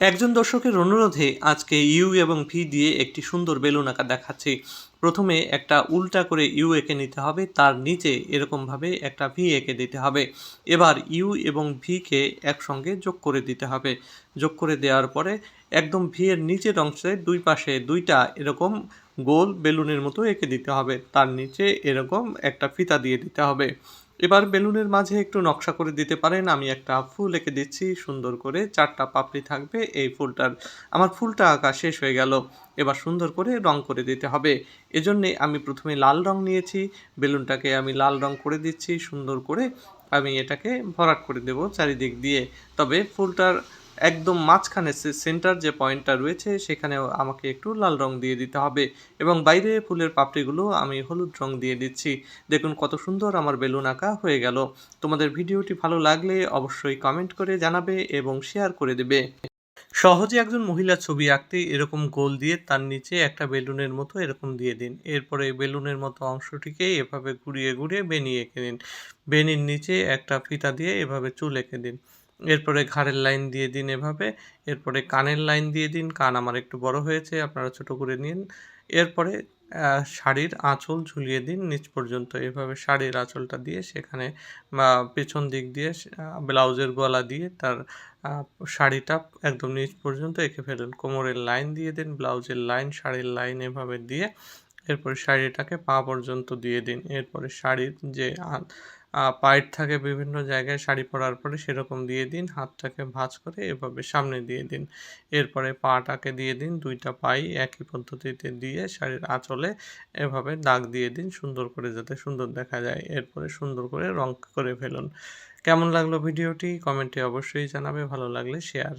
একজন দর্শকের অনুরোধে আজকে ইউ এবং ভি দিয়ে একটি সুন্দর বেলুন আঁকা দেখাচ্ছি। প্রথমে একটা উল্টা করে ইউ এঁকে নিতে হবে, তার নিচে এরকমভাবে একটা ভি এঁকে দিতে হবে। এবার ইউ এবং ভিকে একসঙ্গে যোগ করে দিতে হবে। যোগ করে দেওয়ার পরে একদম ভি এর নিচের অংশে দুই পাশে দুইটা এরকম গোল বেলুনের মতো এঁকে দিতে হবে। তার নিচে এরকম একটা ফিতা দিয়ে দিতে হবে। এবার বেলুনের মাঝে একটু নকশা করে দিতে পারেন। আমি একটা ফুল এঁকে দিচ্ছি, সুন্দর করে চারটা পাপড়ি থাকবে, এই ফুলটার, আমার ফুলটা আঁকা শেষ হয়ে গেল। এবার সুন্দর করে রং করে দিতে হবে। এজন্যে আমি প্রথমে লাল রং নিয়েছি, বেলুনটাকে আমি লাল রং করে দিচ্ছি, সুন্দর করে। আমি এটাকে ভরাট করে দেব চারিদিক দিয়ে। তবে ফুলটার একদম মাঝখানে সেন্টার যে পয়েন্টটা রয়েছে, সেখানেও আমাকে একটু লাল রং দিয়ে দিতে হবে এবং বাইরে ফুলের পাপড়িগুলো আমি হলুদ রং দিয়ে দিচ্ছি। দেখুন কত সুন্দর আমার বেলুন আঁকা হয়ে গেল। তোমাদের ভিডিওটি ভালো লাগলে অবশ্যই কমেন্ট করে জানাবে এবং শেয়ার করে দেবে। সহজে একজন মহিলা ছবি আঁকতে এরকম গোল দিয়ে তার নিচে একটা বেলুনের মতো এরকম দিয়ে দিন। এরপরে বেলুনের মতো অংশটিকে এভাবে ঘুরিয়ে ঘুরিয়ে বেনি এঁকে দিন। বেনির নিচে একটা ফিতা দিয়ে এভাবে চুল এঁকে দিন। এরপরে ঘাড়ের লাইন দিয়ে দিন এভাবে, এরপরে কানের লাইন দিয়ে দিন, কান আমার একটু বড় হয়েছে, আপনারা ছোট করে নিন। এরপরে শাড়ির আঁচল ঝুলিয়ে দিন, নিচ পর্যন্ত এভাবে শাড়ির আঁচলটা দিয়ে সেখানে, বা পেছন দিক দিয়ে ব্লাউজের গলা দিয়ে তার শাড়িটা একদম নিচ পর্যন্ত এঁকে ফেলুন। কোমরের লাইন দিয়ে দিন, ব্লাউজের লাইন, শাড়ির লাইন এভাবে দিয়ে এরপরে শাড়িটাকে পা পর্যন্ত দিয়ে দিন। এরপরে শাড়ির যে পায়ের থাকে বিভিন্ন জায়গায় শাড়ি পরার পরে সেরকম দিয়ে দিন। হাতটাকে ভাঁজ করে এভাবে সামনে দিয়ে দিন। এরপরে পাটাকে দিয়ে দিন। দুইটা পাই একই পদ্ধতিতে দিয়ে শাড়ির আঁচলে এভাবে দাগ দিয়ে দিন সুন্দর করে যাতে সুন্দর দেখা যায়। এরপরে সুন্দর করে রং করে ফেলুন। কেমন লাগল ভিডিওটি? কমেন্টে অবশ্যই জানাবে। ভালো লাগলে শেয়ার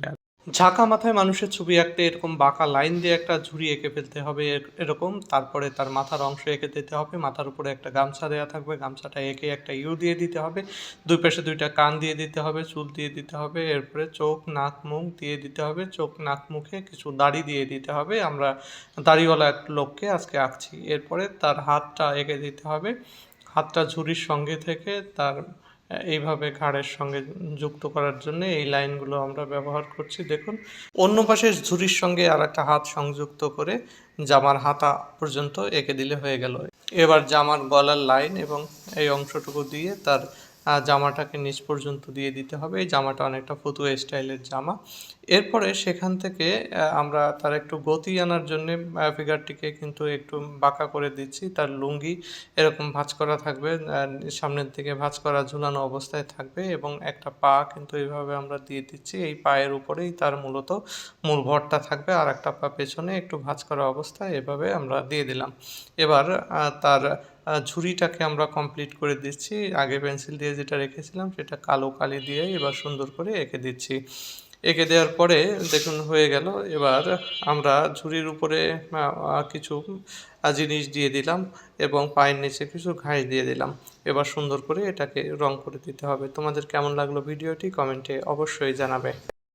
ঝাঁকা মাথায় মানুষের ছবি আঁকতে এরকম বাঁকা লাইন দিয়ে একটা ঝুড়ি এঁকে ফেলতে হবে এর- এরকম। তারপরে তার মাথার অংশ এঁকে দিতে হবে। মাথার উপরে একটা গামছা দেওয়া থাকবে। গামছাটা এঁকে একটা ইউ দিয়ে দিতে হবে। দুই পাশে দুইটা কান দিয়ে দিতে হবে, চুল দিয়ে দিতে হবে। এরপরে চোখ, নাক, মুখ দিয়ে দিতে হবে। চোখ, নাক, মুখে কিছু দাড়ি দিয়ে দিতে হবে। আমরা দাড়িওয়ালা এক লোককে আজকে আঁকছি। এরপরে তার হাতটা এঁকে দিতে হবে। হাতটা ঝুড়ির সঙ্গে থেকে তার এইভাবে ঘাড়ের সঙ্গে যুক্ত করার জন্য এই লাইনগুলো আমরা ব্যবহার করছি। দেখুন, অন্য পাশে ঝুড়ির সঙ্গে আর একটা হাত সংযুক্ত করে জামার হাতা পর্যন্ত এঁকে দিলে হয়ে গেল। এবার জামার গলার লাইন এবং এই অংশটুকু দিয়ে তার জামাটাকে নিচ পর্যন্ত দিয়ে দিতে হবে। এই জামাটা অনেকটা ফতুয়া স্টাইলের জামা। এরপরে সেখান থেকে আমরা তার একটু গতি আনার জন্য ফিগারটিকে কিন্তু একটু বাঁকা করে দিচ্ছি। তার লুঙ্গি এরকম ভাঁজ করা থাকবে সামনের দিকে ভাঁজ করা ঝুলানো অবস্থায় থাকবে এবং একটা পা কিন্তু এইভাবে আমরা দিয়ে দিচ্ছি। এই পায়ের উপরেই তার মূলত মূল ভরটা থাকবে। আর একটা পা পেছনে একটু ভাঁজ করা অবস্থায় এভাবে আমরা দিয়ে দিলাম। এবার তার ঝুড়িটাকে আমরা কমপ্লিট করে দিচ্ছি। আগে পেন্সিল দিয়ে যেটা রেখেছিলাম সেটা কালো কালি দিয়ে এবার সুন্দর করে এঁকে দিচ্ছি। এঁকে দেওয়ার পরে দেখুন হয়ে গেল। এবার আমরা ঝুড়ির উপরে কিছু জিনিস দিয়ে দিলাম এবং পায়ের নিচে কিছু ঘাস দিয়ে দিলাম। এবার সুন্দর করে এটাকে রং করে দিতে হবে। তোমাদের কেমন লাগল ভিডিওটি কমেন্টে অবশ্যই জানাবে।